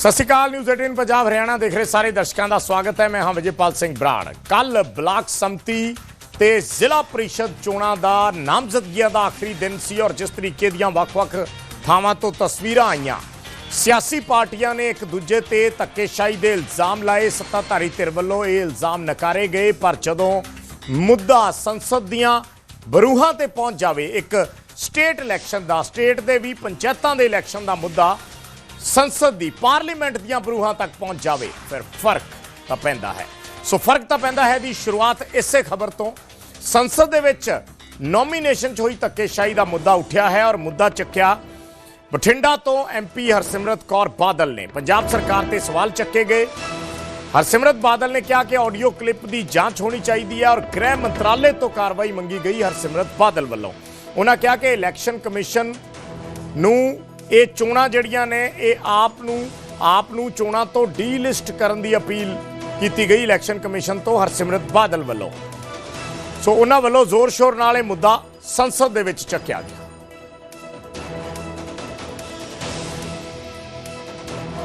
ਸਤਿ ਸ਼੍ਰੀ ਅਕਾਲ ਨਿਊਜ਼ 18 ਪੰਜਾਬ ਹਰਿਆਣਾ ਦੇਖ ਰਹੇ ਸਾਰੇ ਦਰਸ਼ਕਾਂ ਦਾ ਸਵਾਗਤ ਹੈ। ਮੈਂ ਹਾਂ ਵਿਜੇਪਾਲ ਸਿੰਘ ਬਰਾੜ। ਕੱਲ ਬਲਾਕ ਸੰਮਤੀ ਤੇ ਜ਼ਿਲ੍ਹਾ ਪ੍ਰੀਸ਼ਦ ਚੋਣਾਂ ਦਾ ਨਾਮਜ਼ਦਗੀਆਂ ਦਾ ਆਖਰੀ ਦਿਨ ਸੀ ਔਰ ਜਿਸ ਤਰੀਕੇ ਦੀਆਂ ਵੱਖ-ਵੱਖ ਥਾਵਾਂ ਤੋਂ ਤਸਵੀਰਾਂ ਆਈਆਂ। ਸਿਆਸੀ ਪਾਰਟੀਆਂ ਨੇ ਇੱਕ ਦੂਜੇ ਤੇ ਧੱਕੇਸ਼ਾਹੀ ਦੇ ਇਲਜ਼ਾਮ ਲਾਏ। ਸੱਤਾਧਾਰੀ ਧਿਰ ਵੱਲੋਂ ਇਹ ਇਲਜ਼ਾਮ ਨਕਾਰੇ ਗਏ, ਪਰ ਜਦੋਂ ਮੁੱਦਾ ਸੰਸਦ ਦੀਆਂ ਬਰੂਹਾਂ ਤੇ ਪਹੁੰਚ ਜਾਵੇ, ਇੱਕ ਸਟੇਟ ਇਲੈਕਸ਼ਨ ਦਾ, ਸਟੇਟ ਦੇ ਵੀ ਪੰਚਾਇਤਾਂ ਦੇ ਇਲੈਕਸ਼ਨ ਦਾ ਮੁੱਦਾ ਸੰਸਦ ਦੀ ਪਾਰਲੀਮੈਂਟ ਦੀਆਂ ਬਰੂਹਾਂ ਤੱਕ ਪਹੁੰਚ ਜਾਵੇ, ਫਿਰ ਫ਼ਰਕ ਤਾਂ ਪੈਂਦਾ ਹੈ। ਸੋ ਫ਼ਰਕ ਤਾਂ ਪੈਂਦਾ ਹੈ ਦੀ ਸ਼ੁਰੂਆਤ ਇਸੇ ਖਬਰ ਤੋਂ। ਸੰਸਦ ਦੇ ਵਿੱਚ ਨੋਮੀਨੇਸ਼ਨ 'ਚ ਹੋਈ ਧੱਕੇਸ਼ਾਹੀ ਦਾ ਮੁੱਦਾ ਉੱਠਿਆ ਹੈ ਔਰ ਮੁੱਦਾ ਚੱਕਿਆ ਬਠਿੰਡਾ ਤੋਂ ਐਮਪੀ ਹਰਸਿਮਰਤ ਕੌਰ ਬਾਦਲ ਨੇ। ਪੰਜਾਬ ਸਰਕਾਰ ਤੇ ਸਵਾਲ ਚੱਕੇ ਗਏ। ਹਰਸਿਮਰਤ ਬਾਦਲ ਨੇ ਕਿਹਾ ਕਿ ਆਡੀਓ ਕਲਿੱਪ ਦੀ ਜਾਂਚ ਹੋਣੀ ਚਾਹੀਦੀ ਹੈ ਔਰ ਗ੍ਰਹਿ ਮੰਤਰਾਲੇ ਤੋਂ ਕਾਰਵਾਈ ਮੰਗੀ ਗਈ ਹਰਸਿਮਰਤ ਬਾਦਲ ਵੱਲੋਂ। ਉਹਨਾਂ ਕਿਹਾ ਕਿ ਇਲੈਕਸ਼ਨ ਕਮਿਸ਼ਨ ਨੂੰ ਇਹ ਚੋਣਾਂ ਜਿਹੜੀਆਂ ਨੇ ਇਹ ਆਪ ਨੂੰ ਆਪ ਨੂੰ ਚੋਣਾਂ ਤੋਂ ਡੀਲਿਸਟ ਕਰਨ ਦੀ ਅਪੀਲ ਕੀਤੀ ਗਈ ਇਲੈਕਸ਼ਨ ਕਮਿਸ਼ਨ ਤੋਂ ਹਰਸਿਮਰਤ ਬਾਦਲ ਵੱਲੋਂ ਸੋ ਉਹਨਾਂ ਵੱਲੋਂ ਜ਼ੋਰ ਸ਼ੋਰ ਨਾਲ ਇਹ ਮੁੱਦਾ ਸੰਸਦ ਦੇ ਵਿੱਚ ਚੱਕਿਆ ਗਿਆ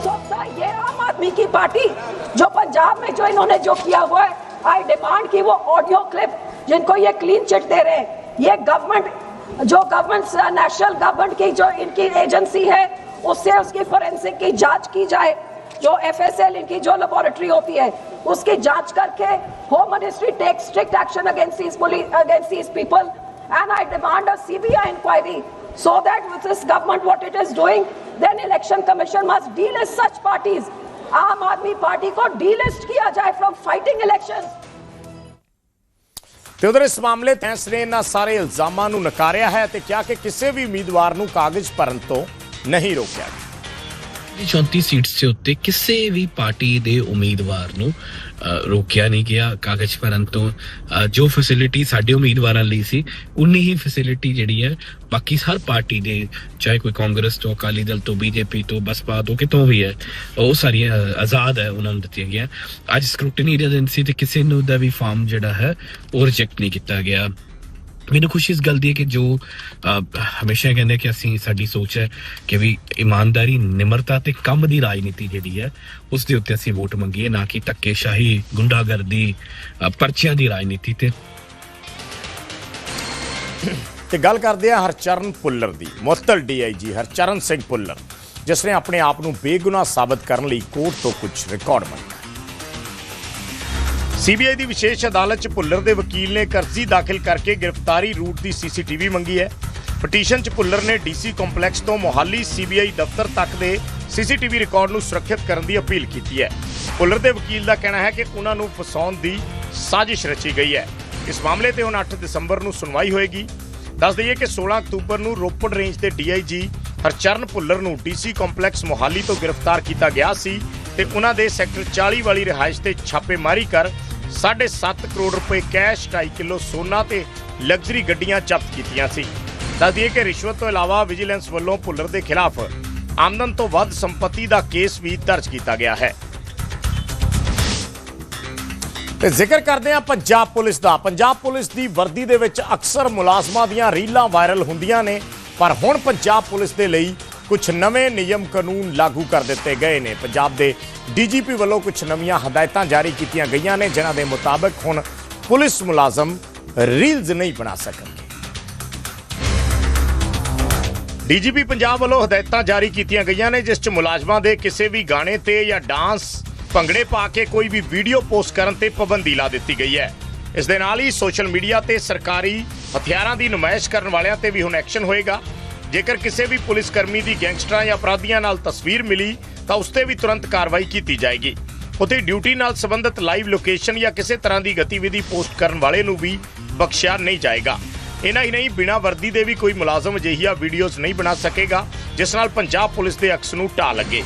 सोचता है ये आम आदमी की पार्टी जो पंजाब में जो इन्होंने जो किया हुआ है आई डिमांड की वो ऑडियो क्लिप जिनको ये क्लीन चिट दे रहे हैं ये गवर्नमेंट जो गवर्नमेंट नेशनल गवर्नमेंट की जो इनकी एजेंसी है, उससे उसकी फोरेंसिक की जाँच की जाए। जो एफएसएल इनकी जो लेबोरेटरी होती है, उसकी जाँच करके home ministry take strict action people and I demand a CBI inquiry so that which is government what it is doing then election commission must delist such parties Aam Aadmi party को delist किया जाए from fighting elections ਤੇ ਉਧਰ ਇਸ ਮਾਮਲੇ ਤੇ ਨੇ ਇਹਨਾਂ ਸਾਰੇ ਇਲਜ਼ਾਮਾਂ ਨੂੰ ਨਕਾਰਿਆ ਹੈ ਤੇ ਕਿਹਾ ਕਿ ਕਿਸੇ ਵੀ ਉਮੀਦਵਾਰ ਨੂੰ ਕਾਗਜ਼ ਭਰਨ ਤੋਂ ਨਹੀਂ ਰੋਕਿਆ ਗਿਆ। ਦੀ 34 ਸੀਟਸ ਦੇ ਉੱਤੇ ਕਿਸੇ ਵੀ ਪਾਰਟੀ ਦੇ ਉਮੀਦਵਾਰ ਨੂੰ ਰੋਕਿਆ ਨਹੀਂ ਗਿਆ ਕਾਗਜ਼ ਭਰਨ ਤੋਂ। ਜੋ ਫੈਸਿਲਿਟੀ ਸਾਡੇ ਉਮੀਦਵਾਰਾਂ ਲਈ ਸੀ, ਉਨੀ ਹੀ ਫੈਸਿਲਿਟੀ ਜਿਹੜੀ ਹੈ, ਬਾਕੀ ਹਰ ਪਾਰਟੀ ਦੇ, ਚਾਹੇ ਕੋਈ ਕਾਂਗਰਸ ਤੋਂ, ਅਕਾਲੀ ਦਲ ਤੋਂ, ਬੀਜੇਪੀ ਤੋਂ, ਬਸਪਾ ਤੋਂ, ਕਿਤੋਂ ਵੀ ਹੈ, ਉਹ ਸਾਰੀਆਂ ਆਜ਼ਾਦ ਹੈ, ਉਹਨਾਂ ਨੂੰ ਦਿੱਤੀਆਂ ਗਿਆ ਅੱਜ ਸਕ੍ਰੂਟਨੀ ਏਜੰਸੀ ਤੇ ਕਿਸੇ ਨੂੰ ਦਾ ਵੀ ਫਾਰਮ ਜਿਹੜਾ ਹੈ, ਉਹ ਰਿਜੈਕਟ ਨਹੀਂ ਕੀਤਾ ਗਿਆ। ਮੈਨੂੰ ਖੁਸ਼ੀ ਇਸ ਗੱਲ ਦੀ ਹੈ ਕਿ ਜੋ ਹਮੇਸ਼ਾ ਕਹਿੰਦੇ ਕਿ ਅਸੀਂ ਸਾਡੀ ਸੋਚ ਹੈ ਕਿ ਵੀ ਇਮਾਨਦਾਰੀ ਨਿਮਰਤਾ ਤੇ ਕੰਮ ਦੀ ਰਾਜਨੀਤੀ ਜਿਹੜੀ ਹੈ ਉਸ ਦੇ ਉੱਤੇ ਅਸੀਂ ਵੋਟ ਮੰਗੀਏ ਨਾ ਕਿ ਧੱਕੇਸ਼ਾਹੀ ਗੁੰਡਾਗਰਦੀ ਅਹ, ਪਰਚੀਆਂ ਦੀ ਰਾਜਨੀਤੀ ਤੇ। ਤੇ ਗੱਲ ਕਰਦੇ ਆ ਹਰਚਰਨ ਪੁੱਲਰ ਦੀ ਮੁਅੱਤਲ ਡੀਆਈਜੀ ਹਰਚਰਨ ਸਿੰਘ ਪੁੱਲਰ ਜਿਸ ਨੇ ਆਪਣੇ ਆਪ ਨੂੰ ਬੇਗੁਨਾਹ ਸਾਬਤ ਕਰਨ ਲਈ ਕੋਰਟ ਤੋਂ ਕੁਝ ਰਿਕਾਰਡ ਮੰਗਿਆ ਸੀਬੀਆਈ ਦੀ ਵਿਸ਼ੇਸ਼ ਅਦਾਲਤ 'ਚ ਭੁੱਲਰ ਦੇ ਵਕੀਲ ਨੇ ਕਰਜ਼ੀ ਦਾਖਲ ਕਰਕੇ ਗ੍ਰਿਫਤਾਰੀ ਰੂਟ ਦੀ ਸੀਸੀਟੀਵੀ ਮੰਗੀ ਹੈ। ਪਟੀਸ਼ਨ 'ਚ ਭੁੱਲਰ ਨੇ ਡੀਸੀ ਕੰਪਲੈਕਸ ਤੋਂ ਮੋਹਾਲੀ ਸੀਬੀਆਈ ਦਫ਼ਤਰ ਤੱਕ ਦੇ ਸੀਸੀਟੀਵੀ ਰਿਕਾਰਡ ਨੂੰ ਸੁਰੱਖਿਅਤ ਕਰਨ ਦੀ ਅਪੀਲ ਕੀਤੀ ਹੈ। ਭੁੱਲਰ ਦੇ ਵਕੀਲ ਦਾ ਕਹਿਣਾ ਹੈ ਕਿ ਉਹਨਾਂ ਨੂੰ ਫਸਾਉਣ ਦੀ ਸਾਜ਼ਿਸ਼ ਰਚੀ ਗਈ ਹੈ। ਇਸ ਮਾਮਲੇ ਤੇ ਹੁਣ 8 ਦਸੰਬਰ ਨੂੰ ਸੁਣਵਾਈ ਹੋਏਗੀ। ਦੱਸ ਦਈਏ ਕਿ 16 ਅਕਤੂਬਰ ਨੂੰ ਰੋਪੜ ਰੇਂਜ ਦੇ ਡੀਆਈਜੀ ਹਰਚਰਨ ਭੁੱਲਰ ਨੂੰ ਡੀਸੀ ਕੰਪਲੈਕਸ ਮੋਹਾਲੀ ਤੋਂ ਗ੍ਰਿਫਤਾਰ ਕੀਤਾ ਗਿਆ ਸੀ ਤੇ ਉਹਨਾਂ ਦੇ ਸੈਕਟਰ 40 ਵਾਲੀ ਰਿਹਾਇਸ਼ ਤੇ ਛਾਪੇਮਾਰੀ ਕਰ 7.5 ਕਰੋੜ ਰੁਪਏ ਕੈਸ਼ 2.5 ਕਿਲੋ ਸੋਨਾ ਤੇ ਲਗਜ਼ਰੀ ਗੱਡੀਆਂ ਜ਼ਬਤ ਕੀਤੀਆਂ ਸੀ। ਦੱਸ ਕਿ ਰਿਸ਼ਵਤ ਤੋਂ ਇਲਾਵਾ ਵਿਜੀਲੈਂਸ ਵੱਲੋਂ ਭੁੱਲਰ ਦੇ ਖਿਲਾਫ ਆਮਦਨ ਤੋਂ ਵੱਧ ਸੰਪਤੀ ਦਾ ਕੇਸ ਵੀ ਦਰਜ ਕੀਤਾ ਗਿਆ ਹੈ। ਤੇ ਜ਼ਿਕਰ ਕਰਦੇ ਆ ਪੰਜਾਬ ਪੁਲਿਸ ਦਾ। ਪੰਜਾਬ ਪੁਲਿਸ ਦੀ ਵਰਦੀ ਦੇ ਵਿੱਚ ਅਕਸਰ ਮੁਲਾਜ਼ਮਾਂ ਦੀਆਂ ਰੀਲਾਂ ਵਾਇਰਲ ਹੁੰਦੀਆਂ ਨੇ, ਪਰ ਹੁਣ ਪੰਜਾਬ ਪੁਲਿਸ ਦੇ ਲਈ ਕੁਝ ਨਵੇਂ ਨਿਯਮ ਕਾਨੂੰਨ ਲਾਗੂ ਕਰ ਦਿੱਤੇ ਗਏ ਨੇ। ਪੰਜਾਬ ਦੇ ਡੀਜੀਪੀ ਵੱਲੋਂ ਕੁਝ ਨਵੀਆਂ ਹਦਾਇਤਾਂ ਜਾਰੀ ਕੀਤੀਆਂ ਗਈਆਂ ਨੇ, ਜਿਨ੍ਹਾਂ ਦੇ ਮੁਤਾਬਕ ਹੁਣ ਪੁਲਿਸ ਮੁਲਾਜ਼ਮ ਰੀਲਜ਼ ਨਹੀਂ ਬਣਾ ਸਕਣਗੇ। ਡੀਜੀਪੀ ਪੰਜਾਬ ਵੱਲੋਂ ਹਦਾਇਤਾਂ ਜਾਰੀ ਕੀਤੀਆਂ ਗਈਆਂ ਨੇ, ਜਿਸ 'ਚ ਮੁਲਾਜ਼ਮਾਂ ਦੇ ਕਿਸੇ ਵੀ ਗਾਣੇ ਤੇ ਜਾਂ ਡਾਂਸ ਭੰਗੜੇ ਪਾ ਕੇ ਕੋਈ ਵੀ ਵੀਡੀਓ ਪੋਸਟ ਕਰਨ ਤੇ ਪਾਬੰਦੀ ਲਾ ਦਿੱਤੀ ਗਈ ਹੈ। ਇਸ ਦੇ ਨਾਲ ਹੀ ਸੋਸ਼ਲ ਮੀਡੀਆ ਤੇ ਸਰਕਾਰੀ ਹਥਿਆਰਾਂ ਦੀ ਨੁਮਾਇਸ਼ ਕਰਨ ਵਾਲਿਆਂ ਤੇ ਵੀ ਹੁਣ ਐਕਸ਼ਨ ਹੋਏਗਾ। ਜੇਕਰ ਕਿਸੇ ਵੀ ਪੁਲਿਸ ਕਰਮੀ ਦੀ ਗੈਂਗਸਟਰਾਂ ਜਾਂ ਅਪਰਾਧੀਆਂ ਨਾਲ ਤਸਵੀਰ ਮਿਲੀ, ਤਾਂ ਉਸ ਤੇ ਵੀ ਤੁਰੰਤ ਕਾਰਵਾਈ ਕੀਤੀ ਜਾਏਗੀ। ਉੱਥੇ ਡਿਊਟੀ ਨਾਲ ਸੰਬੰਧਿਤ ਲਾਈਵ ਲੋਕੇਸ਼ਨ ਜਾਂ ਕਿਸੇ ਤਰ੍ਹਾਂ ਦੀ ਗਤੀਵਿਧੀ ਪੋਸਟ ਕਰਨ ਵਾਲੇ ਨੂੰ ਵੀ ਬਖਸ਼ਿਆ ਨਹੀਂ ਜਾਏਗਾ। ਇਹਨਾਂ ਹੀ ਨਹੀਂ, ਬਿਨਾਂ ਵਰਦੀ ਦੇ ਵੀ ਕੋਈ ਮੁਲਾਜ਼ਮ ਅਜਿਹੀਆਂ ਵੀਡੀਓਜ਼ ਨਹੀਂ ਬਣਾ ਸਕੇਗਾ, ਜਿਸ ਨਾਲ ਪੰਜਾਬ ਪੁਲਿਸ ਦੇ ਅਕਸ ਨੂੰ ਢਾਹ ਲੱਗੇ।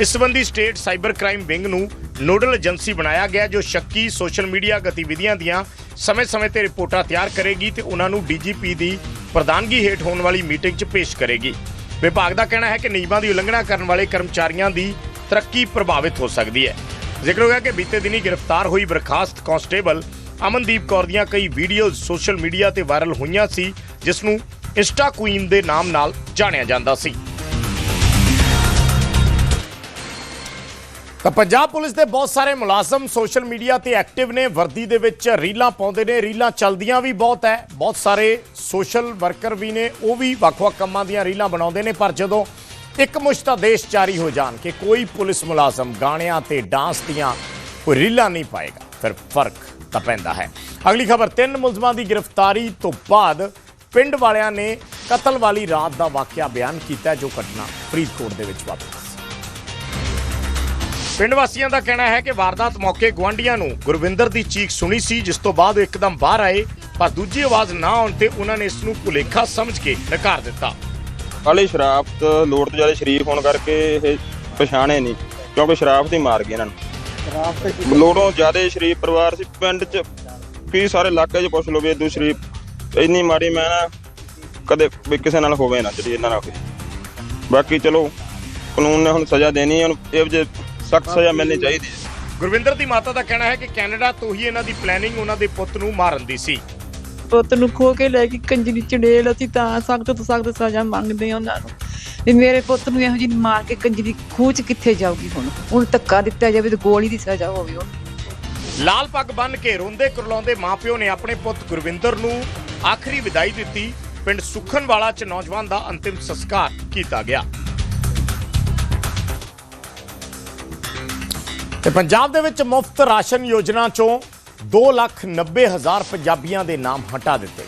ਇਸ ਸੰਬੰਧੀ ਸਟੇਟ ਸਾਈਬਰ ਕ੍ਰਾਈਮ ਵਿੰਗ ਨੂੰ ਨੋਡਲ ਏਜੰਸੀ ਬਣਾਇਆ ਗਿਆ ਜੋ ਸ਼ੱਕੀ ਸੋਸ਼ਲ ਮੀਡੀਆ ਗਤੀਵਿਧੀਆਂ ਦੀਆਂ ਸਮੇਂ-ਸਮੇਂ ਤੇ ਰਿਪੋਰਟਾਂ ਤਿਆਰ ਕਰੇਗੀ ਤੇ ਉਹਨਾਂ ਨੂੰ ਡੀਜੀਪੀ ਦੀ ਪ੍ਰਧਾਨਗੀ ਹੇਠ ਹੋਣ ਵਾਲੀ ਮੀਟਿੰਗ 'ਚ ਪੇਸ਼ ਕਰੇਗੀ। ਵਿਭਾਗ ਦਾ ਕਹਿਣਾ ਹੈ ਕਿ ਨਿਯਮਾਂ ਦੀ ਉਲੰਘਣਾ ਕਰਨ ਵਾਲੇ ਕਰਮਚਾਰੀਆਂ ਦੀ ਤਰੱਕੀ ਪ੍ਰਭਾਵਿਤ ਹੋ ਸਕਦੀ ਹੈ। ਜ਼ਿਕਰ ਹੋਇਆ ਕਿ ਬੀਤੇ ਦਿਨੀ ਗ੍ਰਿਫਤਾਰ ਹੋਈ ਬਰਖਾਸਤ ਕਾਂਸਟੇਬਲ ਅਮਨਦੀਪ ਕੌਰ ਦੀਆਂ ਕਈ ਵੀਡੀਓਜ਼ ਸੋਸ਼ਲ ਮੀਡੀਆ ਤੇ ਵਾਇਰਲ ਹੋਈਆਂ ਸੀ, ਜਿਸ ਨੂੰ ਇੰਸਟਾ ਕੁਈਨ ਦੇ ਨਾਮ ਨਾਲ ਜਾਣਿਆ ਜਾਂਦਾ ਸੀ। ਤਾਂ ਪੰਜਾਬ ਪੁਲਿਸ ਦੇ ਬਹੁਤ ਸਾਰੇ ਮੁਲਾਜ਼ਮ ਸੋਸ਼ਲ ਮੀਡੀਆ ਤੇ ਐਕਟਿਵ ਨੇ, ਵਰਦੀ ਦੇ ਵਿੱਚ ਰੀਲਾਂ ਪਾਉਂਦੇ ਨੇ, ਰੀਲਾਂ ਚੱਲਦੀਆਂ ਵੀ ਬਹੁਤ ਹੈ ਬਹੁਤ ਸਾਰੇ ਸੋਸ਼ਲ ਵਰਕਰ ਵੀ ਨੇ, ਉਹ ਵੀ ਵੱਖ-ਵੱਖ ਕੰਮਾਂ ਦੀਆਂ ਰੀਲਾਂ ਬਣਾਉਂਦੇ ਨੇ, ਪਰ ਜਦੋਂ ਇੱਕ ਮੁਸ਼ਤ ਆਦੇਸ਼ ਜਾਰੀ ਹੋ ਜਾਣ ਕਿ ਕੋਈ ਪੁਲਿਸ ਮੁਲਾਜ਼ਮ ਗਾਣਿਆਂ ਤੇ ਡਾਂਸ ਦੀਆਂ ਕੋਈ ਰੀਲਾਂ ਨਹੀਂ ਪਾਏਗਾ, ਫਿਰ ਫ਼ਰਕ ਤਾਂ ਪੈਂਦਾ ਹੈ। ਅਗਲੀ ਖਬਰ, ਤਿੰਨ ਮੁਲਜ਼ਮਾਂ ਦੀ ਗ੍ਰਿਫਤਾਰੀ ਤੋਂ ਬਾਅਦ ਪਿੰਡ ਵਾਲਿਆਂ ਨੇ ਕਤਲ ਵਾਲੀ ਰਾਤ ਦਾ ਵਾਕਿਆ ਬਿਆਨ ਕੀਤਾ, ਜੋ ਘਟਨਾ ਫਰੀਦਕੋਟ ਦੇ ਵਿੱਚ ਵਾਪਰੀ। ਪਿੰਡ ਵਾਸੀਆਂ ਦਾ ਕਹਿਣਾ ਹੈ ਕਿ ਵਾਰਦਾਤ ਮੌਕੇ ਗਵਾਂਡੀਆਂ ਨੂੰ ਗੁਰਵਿੰਦਰ ਦੀ ਚੀਖ ਸੁਣੀ ਸੀ ਜਿਸ ਤੋਂ ਬਾਅਦ ਉਹ ਇੱਕਦਮ ਬਾਹਰ ਆਏ ਪਰ ਦੂਜੀ ਆਵਾਜ਼ ਨਾ ਆਉਣ ਤੇ ਉਹਨਾਂ ਨੇ ਇਸ ਨੂੰ ਭੁਲੇਖਾ ਸਮਝ ਕੇ ਨਕਾਰ ਦਿੱਤਾ। ਕਾਲੀ ਸ਼ਰਾਬ ਤੋਂ ਲੋੜ ਤੋਂ ਜ਼ਿਆਦਾ ਸ਼ਰੀਫ ਹੋਣ ਕਰਕੇ ਇਹ ਪਛਾਣੇ ਨਹੀਂ ਕਿਉਂਕਿ ਸ਼ਰਾਬ ਤੇ ਮਾਰ ਗਏ ਇਹਨਾਂ ਨੂੰ। ਲੋੜੋਂ ਜ਼ਿਆਦਾ ਸ਼ਰੀਫ ਪਰਿਵਾਰ ਸੀ ਪਿੰਡ 'ਚ ਕੀ ਸਾਰੇ ਇਲਾਕੇ 'ਚ ਪੁੱਛ ਲਓ ਵੀ ਇਦੋਂ ਸ਼ਰੀਫ ਇੰਨੀ ਮਾੜੀ ਮੈਂ ਨਾ ਕਦੇ ਵੀ ਕਿਸੇ ਨਾਲ ਹੋਵੇ ਨਾ ਜਿਹੜੀ ਇਹਨਾਂ ਨਾਲ ਬਾਕੀ ਚਲੋ ਕਾਨੂੰਨ ਨੇ ਹੁਣ ਸਜ਼ਾ ਦੇਣੀ ਹੈ ਹੁਣ ਇਹ ਜੇ ਸਖਤ ਸਜ਼ਾ ਮਿਲਣੀ ਚਾਹੀਦੀ ਹੈ। ਗੁਰਵਿੰਦਰ ਦੀ ਮਾਤਾ ਦਾ ਕਹਿਣਾ ਹੈ ਕਿ ਕੈਨੇਡਾ ਤੋਂ ਹੀ ਇਹਨਾਂ ਦੀ ਪਲੈਨਿੰਗ ਉਹਨਾਂ ਦੇ ਪੁੱਤ ਨੂੰ ਮਾਰਨ ਦੀ ਸੀ। ਪੁੱਤ ਨੂੰ ਖੋ ਕੇ ਲੈ ਕੇ ਕੰਜਰੀ ਚੜੇਲ ਅਸੀਂ ਤਾਂ ਸਖਤ ਤੋਂ ਸਖਤ ਸਜ਼ਾ ਮੰਗਦੇ ਹਾਂ ਉਹਨਾਂ ਨੂੰ। ਵੀ ਮੇਰੇ ਪੁੱਤ ਨੂੰ ਇਹੋ ਜਿਹੀ ਮਾਰ ਕੇ ਕੰਜਰੀ ਖੂਹ ਚ ਕਿੱਥੇ ਜਾਊਗੀ ਹੁਣ? ਉਹਨੂੰ ਧੱਕਾ ਦਿੱਤਾ ਜਾਵੇ ਤੇ ਗੋਲੀ ਦੀ ਸਜ਼ਾ ਹੋਵੇ ਉਹਨੂੰ ਲਾਲ ਪੱਗ ਬੰਨ ਕੇ ਰੋਂਦੇ ਕੁਰਲਾਉਂਦੇ ਮਾਪਿਓ ਨੇ ਆਪਣੇ ਪੁੱਤ ਗੁਰਵਿੰਦਰ ਨੂੰ ਆਖਰੀ ਵਿਦਾਈ ਦਿੱਤੀ। ਪਿੰਡ ਸੁਖਨਵਾਲਾ ਚ ਨੌਜਵਾਨ ਦਾ ਅੰਤਿਮ ਸੰਸਕਾਰ ਕੀਤਾ ਗਿਆ। ਤੇ ਪੰਜਾਬ ਦੇ ਵਿੱਚ ਮੁਫਤ ਰਾਸ਼ਨ ਯੋਜਨਾ ਚੋਂ 2,90,000 ਪੰਜਾਬੀਆਂ ਦੇ ਨਾਮ ਹਟਾ ਦਿੱਤੇ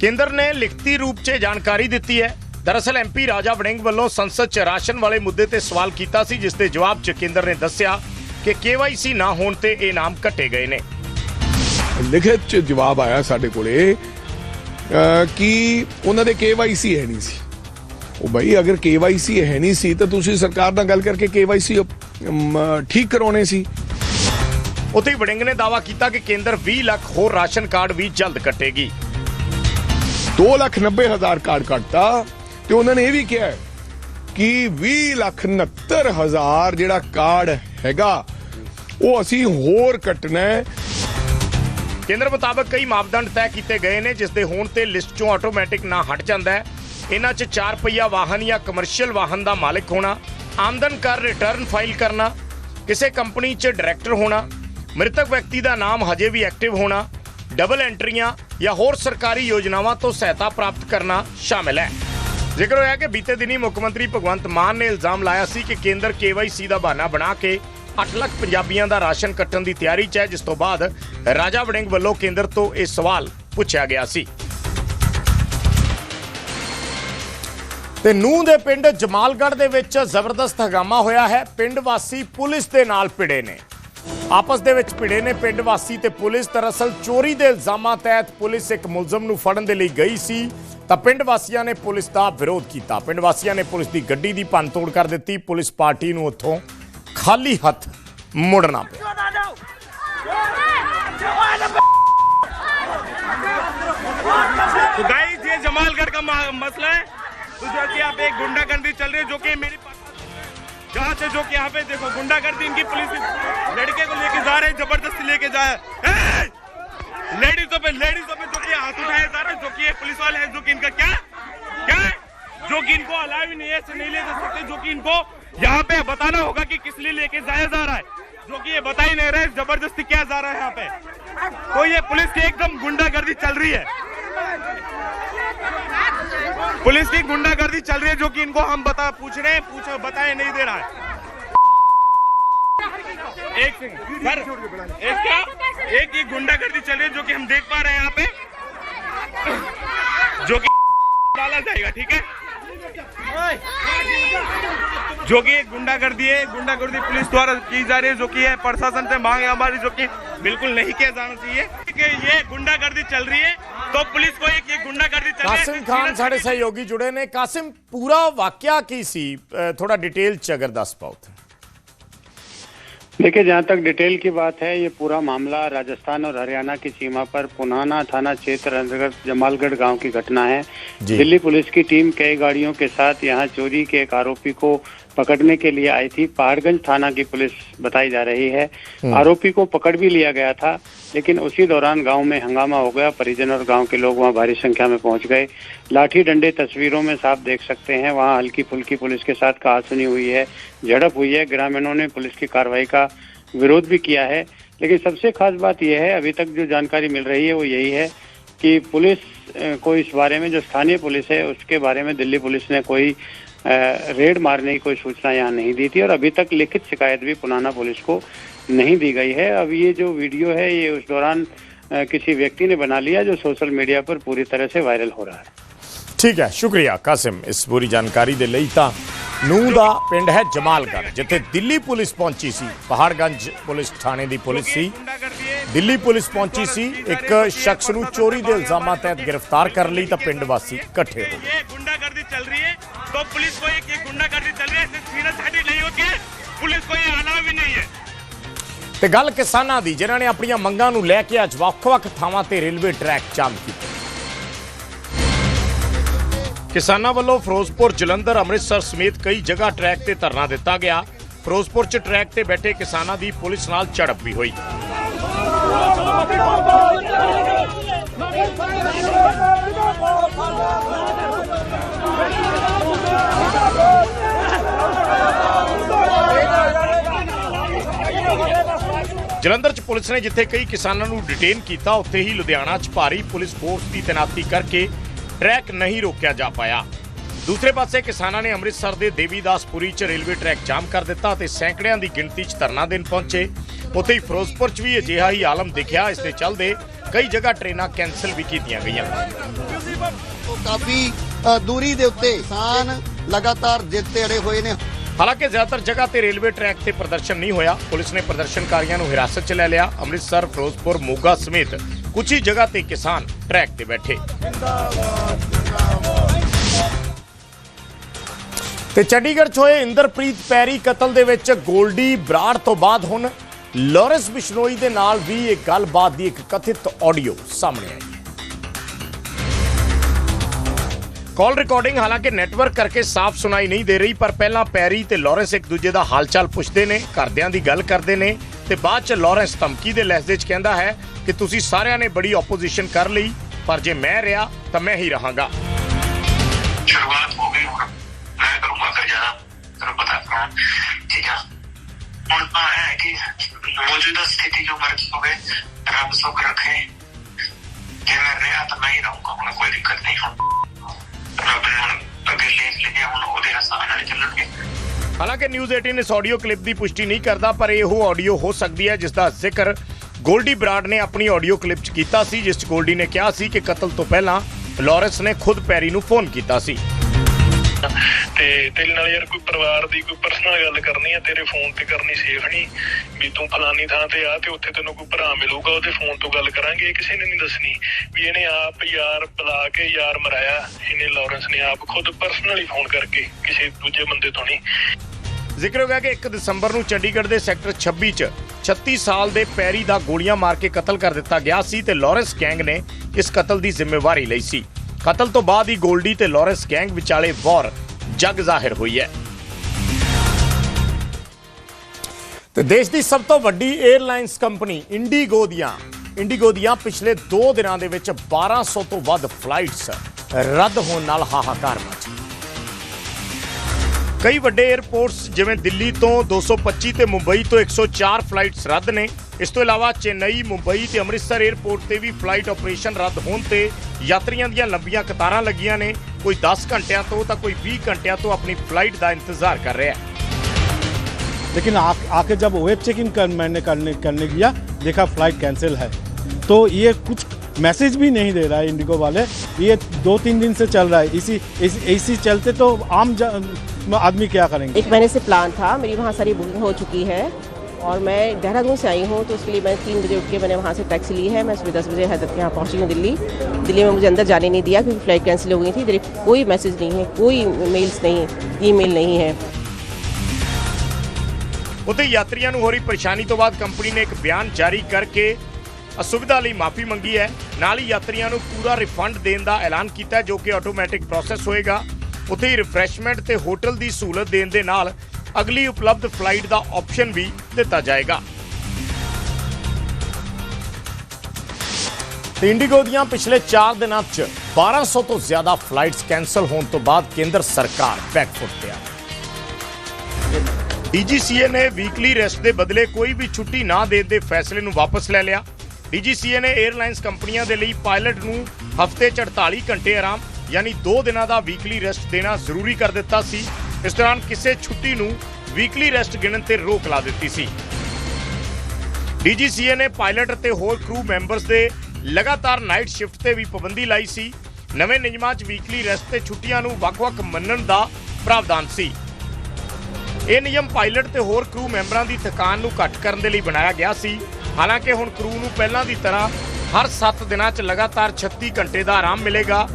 ਕੇਂਦਰ ਨੇ ਲਿਖਤੀ ਰੂਪ 'ਚ ਜਾਣਕਾਰੀ ਦਿੱਤੀ ਹੈ। ਦਰਅਸਲ ਐਮਪੀ ਰਾਜਾ ਵੜਿੰਗ ਵੱਲੋਂ ਸੰਸਦ 'ਚ ਰਾਸ਼ਨ ਵਾਲੇ ਮੁੱਦੇ ਤੇ ਸਵਾਲ ਕੀਤਾ ਸੀ ਜਿਸ ਦੇ ਜਵਾਬ 'ਚ ਕੇਂਦਰ ਨੇ ਦੱਸਿਆ ਕਿ ਕੇਵਾਈਸੀ ਨਾ ਹੋਣ ਤੇ ਇਹ ਨਾਮ ਕੱਟੇ ਗਏ ਨੇ। ਲਿਖਤ ਚ ਜਵਾਬ ਆਇਆ ਸਾਡੇ ਕੋਲੇ ਕਿ ਉਹਨਾਂ ਦੇ KYC ਹੈ ਨਹੀਂ ਸੀ। ਉਹ ਭਾਈ ਅਗਰ KYC ਹੈ ਨਹੀਂ ਸੀ ਤਾਂ ਤੁਸੀਂ ਸਰਕਾਰ ਨਾਲ ਗੱਲ ਕਰਕੇ KYC ਠੀਕ ਕਰਾਉਣੇ ਸੀ। ਉੱਥੇ ਹੀ ਵੜਿੰਗ ਨੇ ਦਾਅਵਾ ਕੀਤਾ ਕਿ ਕੇਂਦਰ 20 ਲੱਖ ਹੋਰ ਰਾਸ਼ਨ ਕਾਰਡ ਵੀ ਜਲਦ ਕੱਟੇਗੀ। 2 ਲੱਖ 90 ਹਜ਼ਾਰ ਕਾਰਡ ਕੱਟਤਾ ਤੇ ਉਹਨਾਂ ਨੇ ਇਹ ਵੀ ਕਿਹਾ ਕਿ 20 ਲੱਖ 69 ਹਜ਼ਾਰ ਜਿਹੜਾ ਕਾਰਡ ਹੈਗਾ ਉਹ ਅਸੀਂ ਹੋਰ ਕੱਟਣਾ ਹੈ। ਕੇਂਦਰ ਮੁਤਾਬਕ ਕਈ ਮਾਪਦੰਡ ਤੈਅ ਕੀਤੇ ਗਏ ਨੇ ਜਿਸ ਦੇ ਹੋਣ ਤੇ ਲਿਸਟ 'ਚੋਂ ਆਟੋਮੈਟਿਕ ਨਾ ਹਟ ਜਾਂਦਾ ਹੈ। ਇਹਨਾਂ 'ਚ 4 ਪਹੀਆ ਵਾਹਨ ਜਾਂ ਕਮਰਸ਼ੀਅਲ ਵਾਹਨ ਦਾ ਮਾਲਕ ਹੋਣਾ, ਆਮਦਨ ਕਰ ਰਿਟਰਨ ਫਾਈਲ ਕਰਨਾ, ਕਿਸੇ ਕੰਪਨੀ 'ਚ ਡਾਇਰੈਕਟਰ ਹੋਣਾ, ਮ੍ਰਿਤਕ ਵਿਅਕਤੀ ਦਾ ਨਾਮ ਹਜੇ ਵੀ ਐਕਟਿਵ ਹੋਣਾ ਡਬਲ ਐਂਟਰੀਆਂ ਜਾਂ ਹੋਰ ਸਰਕਾਰੀ ਯੋਜਨਾਵਾਂ ਤੋਂ ਸਹਾਇਤਾ ਪ੍ਰਾਪਤ ਕਰਨਾ ਸ਼ਾਮਿਲ ਹੈ। ਜ਼ਿਕਰ ਹੋਇਆ ਕਿ ਬੀਤੇ ਦਿਨੀ ਮੁੱਖ ਮੰਤਰੀ ਭਗਵੰਤ ਮਾਨ ਨੇ ਇਲਜ਼ਾਮ ਲਾਇਆ ਸੀ ਕਿ ਕੇਂਦਰ ਕੇਵਾਈਸੀ ਦਾ ਬਹਾਨਾ ਬਣਾ ਕੇ 8 ਲੱਖ ਪੰਜਾਬੀਆਂ ਦਾ ਰਾਸ਼ਨ ਕੱਟਣ ਦੀ ਤਿਆਰੀ 'ਚ ਹੈ, ਜਿਸ ਤੋਂ ਬਾਅਦ ਰਾਜਾ ਵੜਿੰਗ ਵੱਲੋਂ ਕੇਂਦਰ ਤੋਂ ਇਹ ਸਵਾਲ ਪੁੱਛਿਆ ਗਿਆ ਸੀ। ਤੇ ਨੂਹ ਦੇ ਪਿੰਡ ਜਮਾਲਗੜ੍ਹ ਦੇ ਵਿੱਚ ਜ਼ਬਰਦਸਤ ਹਗਾਮਾ ਹੋਇਆ ਹੈ ਪਿੰਡ ਵਾਸੀ ਪੁਲਿਸ ਦੇ ਨਾਲ ਭਿੜੇ ਨੇ ਆਪਸ ਦੇ ਵਿੱਚ ਭਿੜੇ ਨੇ ਪਿੰਡ ਵਾਸੀ ਤੇ ਪੁਲਿਸ ਦਰਅਸਲ ਚੋਰੀ ਦੇ ਇਲਜ਼ਾਮਾਂ ਤਹਿਤ ਪੁਲਿਸ ਇੱਕ ਮੁਲਜ਼ਮ ਨੂੰ ਫੜਨ ਦੇ ਲਈ ਗਈ ਸੀ ਤਾਂ ਪਿੰਡ ਵਾਸੀਆਂ ਨੇ ਪੁਲਿਸ ਦਾ ਵਿਰੋਧ ਕੀਤਾ ਪਿੰਡ ਵਾਸੀਆਂ ਨੇ ਪੁਲਿਸ ਦੀ ਗੱਡੀ ਦੀ ਭੰਨਤੋੜ ਕਰ ਦਿੱਤੀ ਪੁਲਿਸ ਪਾਰਟੀ ਨੂੰ ਉੱਥੋਂ ਖਾਲੀ ਹੱਥ ਮੁੜਨਾ ਪਿਆ तो गाइस ये जमालगढ़ का मा- मसला है तो जो कि यहाँ पे गुंडागर्दी चल रही है, जो कि मेरी जहाँ से जो कि यहाँ पे देखो, गुंडागर्दी इनकी पुलिस लड़के को लेके जा रहे हैं, ज़बरदस्ती लेके जाए लेडीजों पे लेडीजों पे जो कि हाथ उठाए जा रहे हैं, जो कि ये पुलिस वाले हैं, जो कि इनका क्या? क्या? जो कि इनको अलाव ही नहीं है नहीं ले जा सकते, जो कि इनको यहाँ पे बताना होगा कि किस लिए लेके जाया जा रहा है। जो कि ये बता ही नहीं रहे, ज़बरदस्ती क्या जा रहा है यहाँ पे। तो ये पुलिस की एकदम गुंडागर्दी चल रही है। पुलिस की गुंडागर्दी चल रही है, जो कि इनको हम बता पूछ रहे हैं, पूछ बताए, नहीं दे रहा है। एक सर, एक क्या? एक ये गुंडागर्दी चल रही है, जो कि हम देख पा रहे हैं यहाँ पे। जो कि डाला जाएगा, ठीक है? जो कि गुंडागर्दी है, गुंडागर्दी पुलिस द्वारा की जा रही है, जो कि है प्रशासन से मांग है हमारी, जो कि बिल्कुल नहीं किया जाना चाहिए। कि ये गुंडागर्दी चल रही है तो पुलिस को एक ये गुंडागर्दी चल रही है। खान साढ़े सहयोगी जुड़े ने। कासिम पूरा वाक्य की सी थोड़ा डिटेल च दस पाओ देखिए जहाँ तक डिटेल की बात है ये पूरा मामला राजस्थान और हरियाणा की सीमा पर पुनाना थाना क्षेत्र अंतर्गत जमालगढ़ गाँव की घटना है। दिल्ली पुलिस की टीम कई गाड़ियों के साथ यहाँ चोरी के एक आरोपी को पकड़ने के लिए आई थी। पहाड़गंज थाना की पुलिस बताई जा रही है। आरोपी को पकड़ भी लिया गया था लेकिन उसी दौरान गाँव में हंगामा हो गया। परिजन और गाँव के लोग वहाँ भारी संख्या में पहुँच गए। लाठी डंडे तस्वीरों में साफ़ देख सकते हैं। वहाँ हल्की फुल्की पुलिस के साथ कहासुनी हुई है झड़प हुई है। ग्रामीणों ने पुलिस की कार्रवाई का विरोध भी किया है। लेकिन सबसे खास बात यह है अभी तक जो जानकारी मिल रही है वो यही है कि पुलिस को इस बारे में जो स्थानीय पुलिस है उसके बारे में दिल्ली पुलिस ने कोई रेड मारने की कोई सूचना यहाँ नहीं दी थी और अभी तक लिखित शिकायत भी पुनाना पुलिस को नहीं दी गई है अब ये जो वीडियो है ये उस दौरान अ, किसी व्यक्ति ने बना लिया जो सोशल मीडिया पर पूरी तरह से वायरल हो रहा है ਠੀਕ ਹੈ ਸ਼ੁਕਰੀਆ ਕਾਸਿਮ ਇਸ ਪੂਰੀ ਜਾਣਕਾਰੀ ਦੇ ਲਈ ਤਾਂ ਨੂਹ ਦਾ ਪਿੰਡ ਹੈ ਜਮਾਲਗੜ੍ਹ ਜਿੱਥੇ ਦਿੱਲੀ ਪੁਲਿਸ ਪਹੁੰਚੀ ਸੀ ਪਹਾੜਗੰਜ ਪੁਲਿਸ ਥਾਣੇ ਦੀ ਪੁਲਿਸ ਸੀ ਦਿੱਲੀ ਪੁਲਿਸ ਪਹੁੰਚੀ ਸੀ ਇੱਕ ਸ਼ਖਸ ਨੂੰ ਚੋਰੀ ਦੇ ਇਲਜ਼ਾਮਾਂ ਤਹਿਤ ਗ੍ਰਿਫਤਾਰ ਕਰਨ ਲਈ ਤਾਂ ਪਿੰਡ ਵਾਸੀ ਇਕੱਠੇ ਹੋ ਗਏ ये गुंडागर्दी चल रही है तो पुलिस को एक ये गुंडागर्दी चल रही है इससे सीरियस हटी नहीं होती है पुलिस को ये आना भी नहीं है ਤੇ ਗੱਲ ਕਿਸਾਨਾਂ ਦੀ ਜਿਨ੍ਹਾਂ ਨੇ ਆਪਣੀਆਂ ਮੰਗਾਂ ਨੂੰ ਲੈ ਕੇ ਅੱਜ ਵੱਖ-ਵੱਖ ਥਾਵਾਂ ਤੇ ਰੇਲਵੇ ਟਰੈਕ ਜਾਮ ਕੀਤੇ ਕਿਸਾਨਾਂ ਵੱਲੋਂ ਫਿਰੋਜ਼ਪੁਰ ਜਲੰਧਰ ਅੰਮ੍ਰਿਤਸਰ ਸਮੇਤ ਕਈ ਜਗ੍ਹਾ ਟਰੈਕ ਤੇ ਧਰਨਾ ਦਿੱਤਾ ਗਿਆ ਫਿਰੋਜ਼ਪੁਰ 'ਚ ਟਰੈਕ ਤੇ ਬੈਠੇ ਕਿਸਾਨਾਂ ਦੀ ਪੁਲਿਸ ਨਾਲ ਝੜਪ ਵੀ ਹੋਈ ਜਲੰਧਰ 'ਚ ਪੁਲਿਸ ਨੇ ਜਿੱਥੇ ਕਈ ਕਿਸਾਨਾਂ ਨੂੰ ਡਿਟੇਨ ਕੀਤਾ, ਉੱਥੇ ਹੀ ਲੁਧਿਆਣਾ 'ਚ ਭਾਰੀ ਪੁਲਿਸ ਫੋਰਸ ਦੀ ਤੈਨਾਤੀ ਕਰਕੇ ਟਰੈਕ ਨਹੀਂ ਰੋਕਿਆ ਜਾ ਪਾਇਆ। ਦੂਸਰੇ ਪਾਸੇ ਕਿਸਾਨਾਂ ਨੇ ਅੰਮ੍ਰਿਤਸਰ ਦੇ ਦੇਵੀਦਾਸਪੁਰੀ 'ਚ ਰੇਲਵੇ ਟਰੈਕ ਜਾਮ ਕਰ ਦਿੱਤਾ ਤੇ ਸੈਂਕੜਿਆਂ ਦੀ ਗਿਣਤੀ 'ਚ ਧਰਨਾ ਦੇਣ ਪਹੁੰਚੇ। ਉੱਥੇ ਹੀ ਫਿਰੋਜ਼ਪੁਰ 'ਚ ਵੀ ਅਜਿਹਾ ਹੀ ਆਲਮ ਦਿਖਿਆ, ਇਸ ਦੇ ਚੱਲਦੇ ਕਈ ਜਗ੍ਹਾ ਟ੍ਰੇਨਾਂ ਕੈਂਸਲ ਵੀ ਕੀਤੀਆਂ ਗਈਆਂ। ਕਾਫੀ ਦੂਰੀ ਦੇ ਉੱਤੇ ਕਿਸਾਨ ਲਗਾਤਾਰ ਜਿੱਤ ਤੇ ਅੜੇ ਹੋਏ ਨੇ। ਹਾਲਾਂਕਿ ਜ਼ਿਆਦਾਤਰ ਜਗ੍ਹਾ ਤੇ ਰੇਲਵੇ ਟਰੈਕ ਤੇ ਪ੍ਰਦਰਸ਼ਨ ਨਹੀਂ ਹੋਇਆ। ਪੁਲਿਸ ਨੇ ਪ੍ਰਦਰਸ਼ਨਕਾਰੀਆਂ ਨੂੰ ਹਿਰਾਸਤ 'ਚ ਲੈ ਲਿਆ। ਅੰਮ੍ਰਿਤਸਰ, ਫਿਰੋਜ਼ਪੁਰ, ਮੋਗਾ ਸਮੇਤ ਕੁਝ ਹੀ ਜਗ੍ਹਾ ਤੇ ਕਿਸਾਨ ਟਰੈਕ ਤੇ ਬੈਠੇ। ਤੇ ਚੰਡੀਗੜ੍ਹ 'ਚ ਹੋਏ ਇੰਦਰਪ੍ਰੀਤ ਪੈਰੀ ਕਤਲ ਦੇ ਵਿੱਚ ਗੋਲਡੀ ਬਰਾੜ ਤੋਂ ਬਾਅਦ ਹੁਣ ਲਾਰੈਂਸ ਬਿਸ਼ਨੋਈ ਦੇ ਨਾਲ ਵੀ ਇਹ ਗੱਲਬਾਤ ਦੀ ਇੱਕ ਕਥਿਤ ਆਡੀਓ ਸਾਹਮਣੇ ਆਈ ਕਾਲ ਰਿਕਾਰਡਿੰਗ ਹਾਲਾਂਕਿ ਨੈਟਵਰਕ ਕਰਕੇ ਸਾਫ਼ ਸੁਣਾਈ ਨਹੀਂ ਦੇ ਰਹੀ, ਪਰ ਪਹਿਲਾਂ ਪੈਰੀ ਤੇ ਲਾਰੈਂਸ ਇੱਕ ਦੂਜੇ ਦਾ ਹਾਲਚਾਲ ਪੁੱਛਦੇ ਨੇ, ਘਰਦਿਆਂ ਦੀ ਗੱਲ ਕਰਦੇ ਨੇ ਤੇ ਬਾਅਦ ਚ ਲਾਰੈਂਸ ਧਮਕੀ ਦੇ ਲਹਿਜ਼ੇ 'ਚ ਕਹਿੰਦਾ ਹੈ ਕਿ ਤੁਸੀਂ ਸਾਰਿਆਂ ਨੇ ਬੜੀ ਆਪੋਜੀਸ਼ਨ ਕਰ ਲਈ, ਪਰ ਜੇ ਮੈਂ ਰਿਹਾ ਤਾਂ ਮੈਂ ਹੀ ਰਹਾਂਗਾ। ਸ਼ੁਰੂਆਤ ਹੋ ਗਈ ਹੁਣ। ਮੈਂ ਕਰੂੰਗਾ ਕਰ ਜਾਣਾ ਤੈਨੂੰ ਪਤਾ ਹੈ, ਠੀਕ ਹੈ ਹੁਣ ਆ ਹੈ ਕਿ ਮੌਜੂਦਾ ਸਥਿਤੀ ਜੋ ਮਰਜ਼ੀ ਹੋਵੇ, ਰੱਬ ਸੁਖ ਰੱਖੇ। ਜੇ ਮੈਂ ਰਿਹਾ ਤਾਂ ਮੈਂ ਹੀ ਰਹੂੰਗਾ ਕੋਈ ਦਿੱਕਤ ਨਹੀਂ ਹੁਣ। ਹਾਲਾਂਕਿ ਨਿਊਜ਼ 18 ਇਸ ਆਡੀਓ ਕਲਿੱਪ ਦੀ ਪੁਸ਼ਟੀ ਨਹੀਂ ਕਰਦਾ, ਪਰ ਇਹ ਉਹ ਆਡੀਓ ਹੋ ਸਕਦੀ ਹੈ ਜਿਸ ਦਾ ਜ਼ਿਕਰ ਗੋਲਡੀ ਬਰਾਡ ਨੇ ਆਪਣੀ ਆਡੀਓ ਕਲਿੱਪ 'ਚ ਕੀਤਾ ਸੀ, ਜਿਸ 'ਚ ਗੋਲਡੀ ਨੇ ਕਿਹਾ ਸੀ ਕਿ ਕਤਲ ਤੋਂ ਪਹਿਲਾਂ ਲਾਰੈਂਸ ਨੇ ਖੁਦ ਪੈਰੀ ਨੂੰ ਫੋਨ ਕੀਤਾ ਸੀ। ਤੇ ਤੇਰੇ ਨਾਲ ਯਾਰ ਕੋਈ ਪਰਿਵਾਰ ਦੀ ਕੋਈ ਪਰਸਨਲ ਗੱਲ ਕਰਨੀ ਹੈ ਤੇਰੇ ਫੋਨ ਤੇ ਕਰਨੀ ਸੇਫ ਨਹੀਂ, ਵੀ ਤੂੰ ਫਲਾਨੀ ਥਾਂ ਤੇ ਆ ਤੇ ਉੱਥੇ ਤੈਨੂੰ ਕੋਈ ਭਰਾ ਮਿਲੂਗਾ, ਉਹਦੇ ਫੋਨ ਤੋਂ ਗੱਲ ਕਰਾਂਗੇ ਕਿਸੇ ਨੇ ਨਹੀਂ ਦੱਸਣੀ, ਵੀ ਇਹਨੇ ਆਪ ਯਾਰ ਬੁਲਾ ਕੇ ਯਾਰ ਮਰਾਇਆ, ਇਹਨੇ ਲਾਰੈਂਸ ਨੇ ਆਪ ਖੁਦ ਪਰਸਨਲੀ ਫੋਨ ਕਰਕੇ, ਕਿਸੇ ਦੂਜੇ ਬੰਦੇ ਤੋਂ ਨਹੀਂ। ਜ਼ਿਕਰ ਹੋ ਕਿ 1 ਦਸੰਬਰ ਨੂੰ ਚੰਡੀਗੜ੍ਹ ਦੇ ਸੈਕਟਰ 26 'ਚ 36 ਸਾਲ ਦੇ ਪੈਰੀ ਦਾ ਗੋਲੀਆਂ ਮਾਰ ਕੇ ਕਤਲ ਕਰ ਦਿੱਤਾ ਗਿਆ ਸੀ ਤੇ ਲਾਰੈਂਸ ਗੈਂਗ ਨੇ ਇਸ ਕਤਲ ਦੀ ਜ਼ਿੰਮੇਵਾਰੀ ਲਈ ਸੀ। ਕਤਲ ਤੋਂ ਬਾਅਦ ਹੀ ਗੋਲਡੀ ਤੇ ਲਾਰੈਂਸ ਗੈਂਗ ਵਿਚਾਲੇ ਵਾਰ ਜਗ ਜ਼ਾਹਿਰ ਹੋਈ ਹੈ। ਤੇ ਦੇਸ਼ ਦੀ ਸਭ ਤੋਂ ਵੱਡੀ 에ਅਰਲਾਈਨਸ ਕੰਪਨੀ ਇੰਡੀਗੋ ਦੀਆਂ ਇੰਡੀਗੋ ਦੀਆਂ ਪਿਛਲੇ 2 ਦਿਨਾਂ ਦੇ ਵਿੱਚ 1200 ਤੋਂ ਵੱਧ ਫਲਾਈਟਸ ਰੱਦ ਹੋਣ ਨਾਲ ਹਾਹਾਕਾਰ ਮਚ ਕਈ ਵੱਡੇ 에ਅਰਪੋਰਟਸ ਜਿਵੇਂ ਦਿੱਲੀ ਤੋਂ 225 ਤੇ ਮੁੰਬਈ ਤੋਂ 104 ਫਲਾਈਟਸ ਰੱਦ ਨੇ ਇਸ ਤੋਂ ਇਲਾਵਾ ਚੇਨਈ ਮੁੰਬਈ ਤੇ ਅੰਮ੍ਰਿਤਸਰ 에ਅਰਪੋਰਟ ਤੇ ਵੀ ਫਲਾਈਟ ਆਪਰੇਸ਼ਨ ਰੱਦ ਹੋਣ ਤੇ ਯਾਤਰੀਆਂ ਦੀਆਂ ਲੰਬੀਆਂ ਕਤਾਰਾਂ ਲੱਗੀਆਂ ਨੇ ਕੋਈ 10 ਘੰਟਿਆਂ ਤੋਂ ਤਾਂ ਕੋਈ 20 ਘੰਟਿਆਂ ਤੋਂ ਆਪਣੀ ਫਲਾਈਟ ਦਾ ਇੰਤਜ਼ਾਰ ਕਰ ਰਿਹਾ है लेकिन आ, आके जब वेब चेकिंग कर, मैंने करने करने गया देखा फ़्लाइट कैंसिल है तो ये कुछ मैसेज भी नहीं दे रहा है इंडिगो वाले ये दो तीन दिन से चल रहा है इसी इसी चलते तो आम ज- आदमी क्या करेंगे एक महीने से प्लान था मेरी वहाँ सारी बुकिंग हो चुकी है और मैं देहरादून से आई हूँ तो उसके लिए मैंने तीन बजे उठ के मैंने वहाँ से टैक्सी ली है मैं सुबह दस बजे हैदर यहाँ पहुँची हूँ दिल्ली दिल्ली में मुझे अंदर जाने नहीं दिया क्योंकि फ़्लाइट कैंसिल हो गई थी इधर कोई मैसेज नहीं है कोई मेल्स नहीं है ईमेल नहीं है ਉੱਥੇ ਯਾਤਰੀਆਂ ਨੂੰ ਹੋ ਰਹੀ ਪਰੇਸ਼ਾਨੀ ਤੋਂ ਬਾਅਦ ਕੰਪਨੀ ਨੇ ਇੱਕ ਬਿਆਨ ਜਾਰੀ ਕਰਕੇ ਅਸੁਵਿਧਾ ਲਈ ਮਾਫੀ ਮੰਗੀ ਹੈ ਨਾਲ ਹੀ ਯਾਤਰੀਆਂ ਨੂੰ ਪੂਰਾ ਰਿਫੰਡ ਦੇਣ ਦਾ ਐਲਾਨ ਕੀਤਾ ਹੈ, ਜੋ ਕਿ ਆਟੋਮੈਟਿਕ ਪ੍ਰੋਸੈਸ ਹੋਏਗਾ ਉੱਥੇ ਹੀ ਰਿਫਰੈਸ਼ਮੈਂਟ ਤੇ ਹੋਟਲ ਦੀ ਸਹੂਲਤ ਦੇਣ ਦੇ ਨਾਲ ਅਗਲੀ ਉਪਲਬਧ ਫਲਾਈਟ ਦਾ ਆਪਸ਼ਨ ਵੀ ਦਿੱਤਾ ਜਾਏਗਾ। ਤੇ ਇੰਡੀਗੋ ਦੀਆਂ ਪਿਛਲੇ 4 ਦਿਨਾਂ 'ਚ 1200 ਤੋਂ ਜ਼ਿਆਦਾ ਫਲਾਈਟਸ ਕੈਂਸਲ ਹੋਣ ਤੋਂ ਬਾਅਦ ਕੇਂਦਰ ਸਰਕਾਰ ਬੈਕਫੁੱਟ ਤੇ ਆ। ਡੀਜੀਸੀਏ ਨੇ ਵੀਕਲੀ ਰੈਸਟ ਦੇ ਬਦਲੇ ਕੋਈ ਵੀ ਛੁੱਟੀ ਨਾ ਦੇਣ ਦੇ ਫੈਸਲੇ ਨੂੰ ਵਾਪਸ ਲੈ ਲਿਆ। ਡੀਜੀਸੀਏ ਨੇ 에ਅਰਲਾਈਨਸ ਕੰਪਨੀਆਂ ਦੇ ਲਈ ਪਾਇਲਟ ਨੂੰ ਹਫ਼ਤੇ 'ਚ 48 ਘੰਟੇ ਆਰਾਮ ਯਾਨੀ 2 ਦਿਨਾਂ ਦਾ ਵੀਕਲੀ ਰੈਸਟ ਦੇਣਾ ਜ਼ਰੂਰੀ ਕਰ ਦਿੱਤਾ ਸੀ। ਇਸ ਦੌਰਾਨ ਕਿਸੇ ਛੁੱਟੀ ਨੂੰ ਵੀਕਲੀ ਰੈਸਟ ਗਿਣਨ ਤੇ ਰੋਕ ਲਾ ਦਿੱਤੀ ਸੀ। ਡੀਜੀਸੀਏ ਨੇ ਪਾਇਲਟ ਅਤੇ ਹੋਰ ਕਰੂ ਮੈਂਬਰਸ ਦੇ ਲਗਾਤਾਰ ਨਾਈਟ ਸ਼ਿਫਟ ਤੇ ਵੀ ਪਾਬੰਦੀ ਲਾਈ ਸੀ। ਨਵੇਂ ਨਿਯਮਾਂ 'ਚ ਵੀਕਲੀ ਰੈਸਟ ਤੇ ਛੁੱਟੀਆਂ ਨੂੰ ਵੱਖ-ਵੱਖ ਮੰਨਣ ਦਾ ਪ੍ਰਾਵਧਾਨ ਸੀ। ਇਹ ਨਿਯਮ ਪਾਇਲਟ ਤੇ ਹੋਰ ਕਰੂ ਮੈਂਬਰਾਂ ਦੀ ਥਕਾਨ ਨੂੰ ਘੱਟ ਕਰਨ ਦੇ ਲਈ ਬਣਾਇਆ ਗਿਆ ਸੀ। ਹਾਲਾਂਕਿ ਹੁਣ ਕਰੂ ਨੂੰ ਪਹਿਲਾਂ ਦੀ ਤਰ੍ਹਾਂ ਹਰ 7 ਦਿਨਾਂ 'ਚ ਲਗਾਤਾਰ 36 ਘੰਟੇ ਦਾ ਆਰਾਮ ਮਿਲੇਗਾ।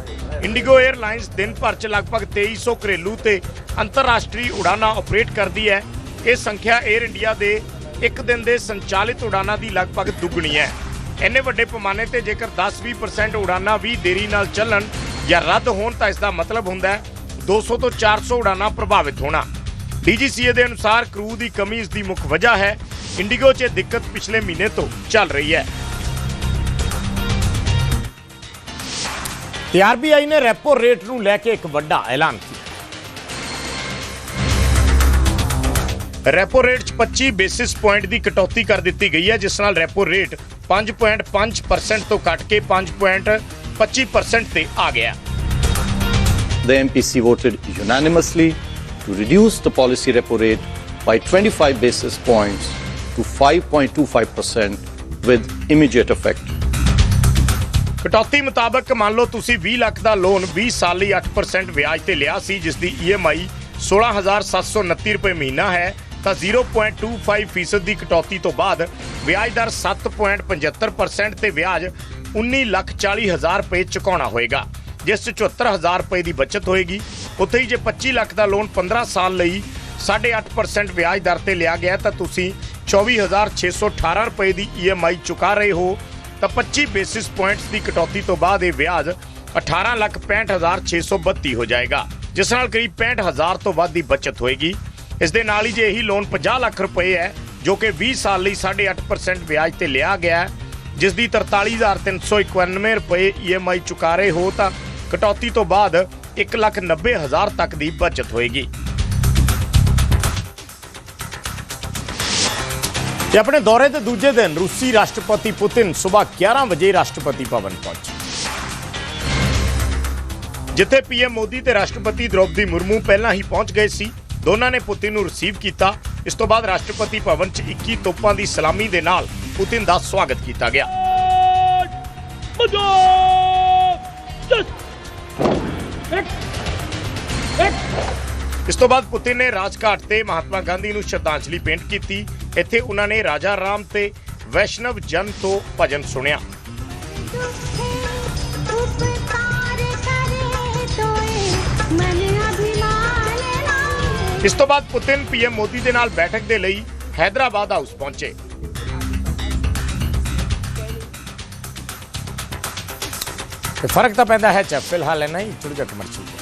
ਇੰਡੀਗੋ 에ਅਰਲਾਈਨਸ ਦਿਨ ਭਰ 'ਚ ਲਗਭਗ 2300 ਘਰੇਲੂ ਤੇ ਅੰਤਰਰਾਸ਼ਟਰੀ ਉਡਾਨਾਂ ਆਪਰੇਟ ਕਰਦੀ ਹੈ। ਇਹ ਸੰਖਿਆ 에ਅਰ ਇੰਡੀਆ ਦੇ ਇੱਕ ਦਿਨ ਦੇ ਸੰਚਾਲਿਤ ਉਡਾਨਾਂ ਦੀ ਲਗਭਗ ਦੁੱਗਣੀ ਹੈ। ਇੰਨੇ ਵੱਡੇ ਪੈਮਾਨੇ ਤੇ ਜੇਕਰ 10-20% ਉਡਾਨਾਂ ਵੀ ਦੇਰੀ ਨਾਲ ਚੱਲਣ ਜਾਂ ਰੱਦ ਹੋਣ ਤਾਂ ਇਸ ਦਾ ਮਤਲਬ ਹੁੰਦਾ ਹੈ 200 ਤੋਂ 400 ਉਡਾਨਾਂ ਪ੍ਰਭਾਵਿਤ ਹੋਣਾ। ਡੀਜੀਸੀਏ ਦੇ ਅਨੁਸਾਰ ਕਰੂ ਦੀ ਕਮੀ ਇਸ ਦੀ ਮੁੱਖ ਵਜ੍ਹਾ ਹੈ। ਇੰਡੀਗੋ 'ਚ ਦਿੱਕਤ ਪਿਛਲੇ ਮਹੀਨੇ ਤੋਂ ਚੱਲ ਰਹੀ ਹੈ। ਤੇ ਆਰਬੀਆਈ ਨੇ ਰੈਪੋ ਰੇਟ ਨੂੰ ਲੈ ਕੇ ਇੱਕ ਵੱਡਾ ਐਲਾਨ ਕੀਤਾ ਰੈਪੋ ਰੇਟ 'ਚ 25 ਬੇਸਿਸ ਪੁਆਇੰਟ ਦੀ ਕਟੌਤੀ ਕਰ ਦਿੱਤੀ ਗਈ ਹੈ ਜਿਸ ਨਾਲ ਰੈਪੋ ਰੇਟ 5.5% ਤੋਂ ਘਟ ਕੇ 5.25% ਤੇ ਆ ਗਿਆ The MPC voted unanimously to reduce the policy repo rate by 25 basis points to 5.25% with immediate effect. ਕਟੌਤੀ ਮੁਤਾਬਕ ਮੰਨ ਲਓ ਤੁਸੀਂ 20 ਲੱਖ ਦਾ ਲੋਨ 20 ਸਾਲ ਲਈ 8% ਵਿਆਜ ਤੇ ਲਿਆ ਸੀ, ਜਿਸ ਦੀ E EMI 16729 ਰੁਪਏ ਮਹੀਨਾ ਹੈ, ਤਾਂ 0.25% ਫੀਸਦ ਦੀ ਕਟੌਤੀ ਤੋਂ ਬਾਅਦ ਵਿਆਜ ਦਰ 7.75% ਤੇ ਵਿਆਜ 19 ਲੱਖ 40 ਹਜ਼ਾਰ ਰੁਪਏ ਚੁਕਾਉਣਾ ਹੋਏਗਾ, ਜਿਸ 'ਚ 74000 ਰੁਪਏ ਦੀ ਬਚਤ ਹੋਏਗੀ। ਉੱਥੇ ਹੀ ਜੇ 25 ਲੱਖ ਦਾ ਲੋਨ 15 ਸਾਲ ਲਈ 8.5% ਵਿਆਜ ਦਰ ਤੇ ਲਿਆ ਗਿਆ, ਤਾਂ ਤੁਸੀਂ 24618 ਰੁਪਏ ਦੀ EMI ਚੁਕਾ ਰਹੇ ਹੋ। ਤਾਂ 25 ਬੇਸਿਸ ਪੁਆਇੰਟਸ ਦੀ ਕਟੌਤੀ ਤੋਂ ਬਾਅਦ ਇਹ ਵਿਆਜ 1865632 ਹੋ ਜਾਏਗਾ, ਜਿਸ ਨਾਲ ਕਰੀਬ 65000 ਤੋਂ ਵੱਧ ਦੀ ਬਚਤ ਹੋਏਗੀ। ਇਸ ਦੇ ਨਾਲ ਹੀ ਜੇ ਇਹੀ ਲੋਨ 50 ਲੱਖ ਰੁਪਏ ਹੈ, ਜੋ ਕਿ 20 ਸਾਲ ਲਈ 8.5% ਵਿਆਜ ਤੇ ਲਿਆ ਗਿਆ ਹੈ, ਜਿਸ ਦੀ 43391 ਰੁਪਏ EMI ਚੁਕਾ ਰਹੇ ਹੋ, ਤਾਂ ਕਟੌਤੀ ਤੋਂ ਬਾਅਦ 190000 ਤੱਕ ਦੀ ਬਚਤ ਹੋਏਗੀ। ਤੇ ਆਪਣੇ ਦੌਰੇ ਦੇ ਦੂਜੇ ਦਿਨ ਰੂਸੀ ਰਾਸ਼ਟਰਪਤੀ ਪੁਤਿਨ ਸਵੇਰ 11 ਵਜੇ ਰਾਸ਼ਟਰਪਤੀ ਭਵਨ ਪਹੁੰਚੇ। ਜਿੱਥੇ ਪੀਐਮ ਮੋਦੀ ਤੇ ਰਾਸ਼ਟਰਪਤੀ ਦ੍ਰੋਪਦੀ ਮੁਰਮੂ ਪਹਿਲਾਂ ਹੀ ਪਹੁੰਚ ਗਏ ਸੀ, ਦੋਨਾਂ ਨੇ ਪੁਤਿਨ ਨੂੰ ਰਿਸੀਵ ਕੀਤਾ। ਇਸ ਤੋਂ ਬਾਅਦ ਰਾਸ਼ਟਰਪਤੀ ਭਵਨ 'ਚ 21 ਤੋਪਾਂ ਦੀ ਸਲਾਮੀ ਦੇ ਨਾਲ ਪੁਤਿਨ ਦਾ ਸਵਾਗਤ ਕੀਤਾ ਗਿਆ। ਇਸ ਤੋਂ ਬਾਅਦ ਪੁਤਿਨ ਨੇ ਰਾਜਘਾਟ ਤੇ ਮਹਾਤਮਾ ਗਾਂਧੀ ਨੂੰ ਸ਼ਰਧਾਂਜਲੀ ਭੇਂਟ ਕੀਤੀ। ਇੱਥੇ ਉਹਨਾਂ ਨੇ ਰਾਜਾ ਰਾਮ ਤੇ ਵੈਸ਼ਨਵ ਜਨ ਤੋਂ ਭਜਨ ਸੁਣਿਆ। ਇਸ ਤੋਂ ਬਾਅਦ ਪੁਤਿਨ ਪੀਐਮ ਮੋਦੀ ਦੇ ਨਾਲ ਬੈਠਕ ਦੇ ਲਈ ਹੈਦਰਾਬਾਦ ਹਾਊਸ ਪਹੁੰਚੇ। ਤੇ ਫ਼ਰਕ ਤਾਂ ਪੈਂਦਾ ਹੈ ਚਾ ਫਿਲਹਾਲ ਹੈ ਨਹੀਂ ਥੋੜੀ ਜਿਹਾ ਕਮਰਸ਼ੀਅਲ